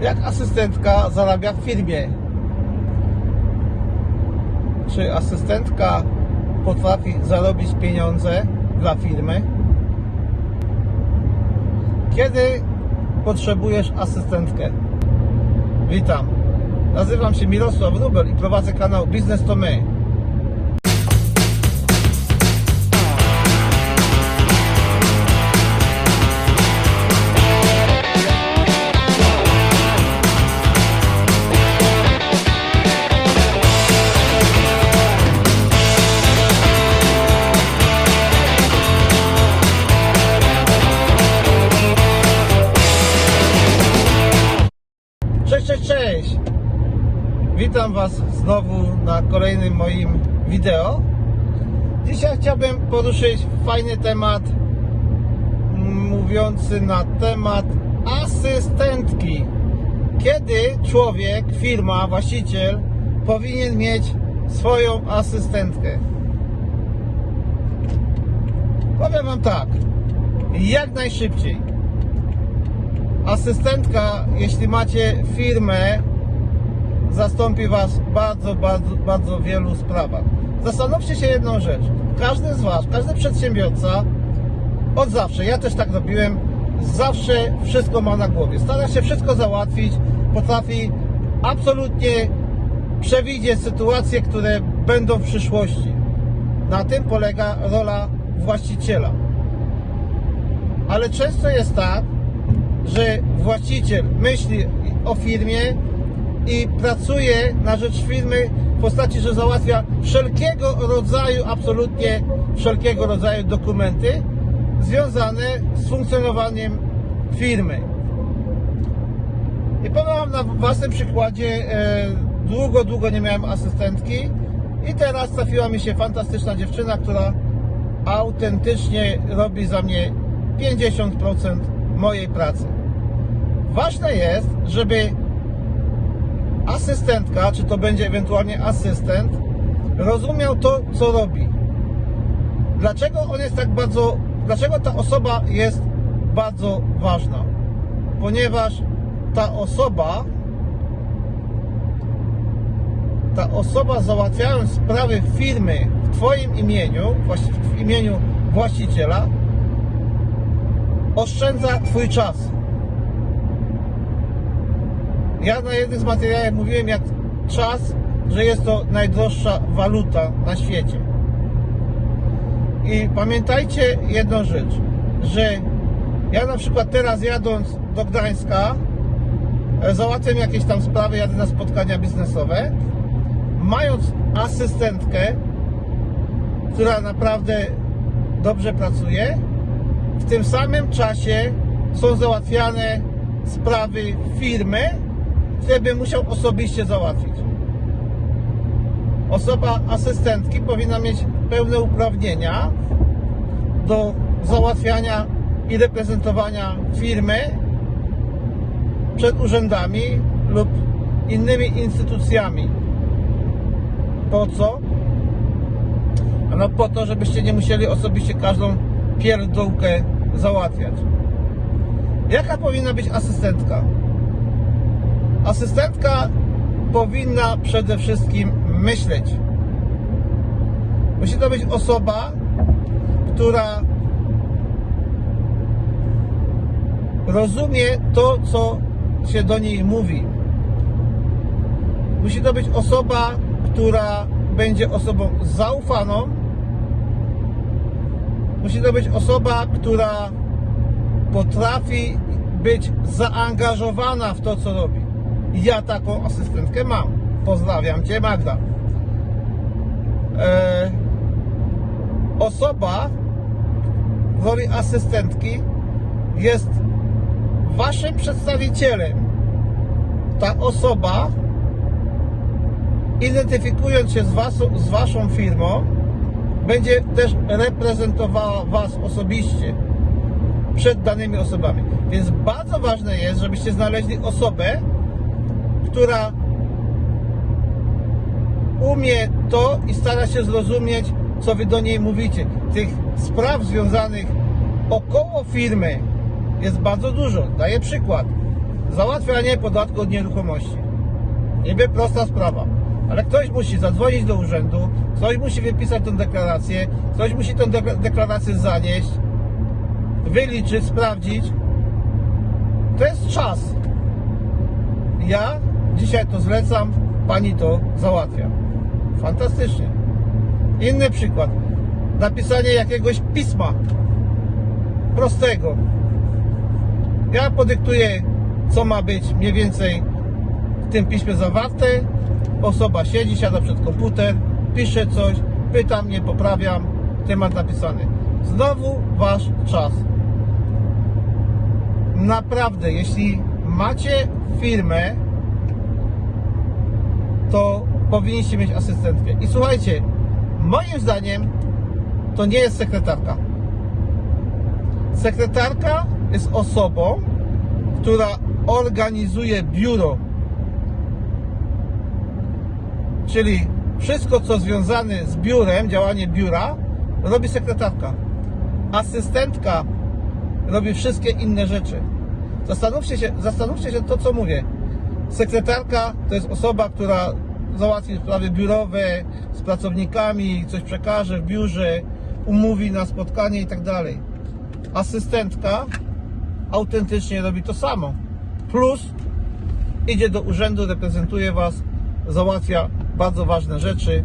Jak asystentka zarabia w firmie? Czy asystentka potrafi zarobić pieniądze dla firmy? Kiedy potrzebujesz asystentkę? Witam. Nazywam się Mirosław Rubel i prowadzę kanał Biznes to My. Witam Was znowu na kolejnym moim wideo. Dzisiaj chciałbym poruszyć fajny temat mówiący na temat asystentki. Kiedy człowiek, firma, właściciel powinien mieć swoją asystentkę? Powiem Wam tak, jak najszybciej asystentka, jeśli macie firmę, zastąpi Was w bardzo, bardzo, bardzo wielu sprawach. Zastanówcie się jedną rzecz. Każdy z Was, każdy przedsiębiorca od zawsze, ja też tak robiłem, zawsze wszystko ma na głowie. Stara się wszystko załatwić, potrafi absolutnie przewidzieć sytuacje, które będą w przyszłości. Na tym polega rola właściciela. Ale często jest tak, że właściciel myśli o firmie i pracuje na rzecz firmy w postaci, że załatwia wszelkiego rodzaju, absolutnie wszelkiego rodzaju dokumenty związane z funkcjonowaniem firmy. I powiem na własnym przykładzie, e, długo, długo nie miałem asystentki i teraz trafiła mi się fantastyczna dziewczyna, która autentycznie robi za mnie 50% mojej pracy. Ważne jest, żeby asystentka, czy to będzie ewentualnie asystent, rozumiał to, co robi. Dlaczego on jest tak bardzo, dlaczego ta osoba jest bardzo ważna? Ponieważ ta osoba, ta osoba załatwiając sprawy firmy w Twoim imieniu, w imieniu właściciela, oszczędza Twój czas. Ja na jednym z materiałów mówiłem jak czas, że jest to najdroższa waluta na świecie. I pamiętajcie jedną rzecz, że ja na przykład teraz jadąc do Gdańska, e, załatwiam jakieś tam sprawy, jadę na spotkania biznesowe, mając asystentkę, która naprawdę dobrze pracuje, w tym samym czasie są załatwiane sprawy firmy, bym musiał osobiście załatwić. Osoba asystentki powinna mieć pełne uprawnienia do załatwiania i reprezentowania firmy przed urzędami lub innymi instytucjami. Po co? No po to, żebyście nie musieli osobiście każdą pierdółkę załatwiać. Jaka powinna być asystentka? Asystentka powinna przede wszystkim myśleć. Musi to być osoba, która rozumie to, co się do niej mówi. Musi to być osoba, która będzie osobą zaufaną. Musi to być osoba, która potrafi być zaangażowana w to, co robi. Ja taką asystentkę mam. Pozdrawiam Cię, Magda. E, osoba w roli asystentki jest Waszym przedstawicielem. Ta osoba, identyfikując się z, was, z Waszą firmą, będzie też reprezentowała Was osobiście przed danymi osobami. Więc bardzo ważne jest, żebyście znaleźli osobę, która umie to i stara się zrozumieć, co wy do niej mówicie. Tych spraw związanych około firmy jest bardzo dużo. Daję przykład. załatwianie podatku od nieruchomości. Niby prosta sprawa. Ale ktoś musi zadzwonić do urzędu, ktoś musi wypisać tę deklarację, ktoś musi tę de- deklarację zanieść, wyliczyć, sprawdzić. To jest czas. Ja dzisiaj to zlecam, pani to załatwia. Fantastycznie. Inny przykład. Napisanie jakiegoś pisma prostego. Ja podyktuję, co ma być mniej więcej w tym piśmie zawarte. Osoba siedzi, siada przed komputer, pisze coś, pyta mnie, poprawiam, temat napisany. Znowu wasz czas. Naprawdę, jeśli macie firmę, to powinniście mieć asystentkę. I słuchajcie, moim zdaniem to nie jest sekretarka. Sekretarka jest osobą, która organizuje biuro. Czyli wszystko, co związane z biurem, działanie biura, robi sekretarka. Asystentka robi wszystkie inne rzeczy. Zastanówcie się, zastanówcie się to, co mówię. Sekretarka to jest osoba, która załatwi sprawy biurowe z pracownikami, coś przekaże w biurze, umówi na spotkanie i tak dalej. Asystentka autentycznie robi to samo. Plus idzie do urzędu, reprezentuje Was, załatwia bardzo ważne rzeczy,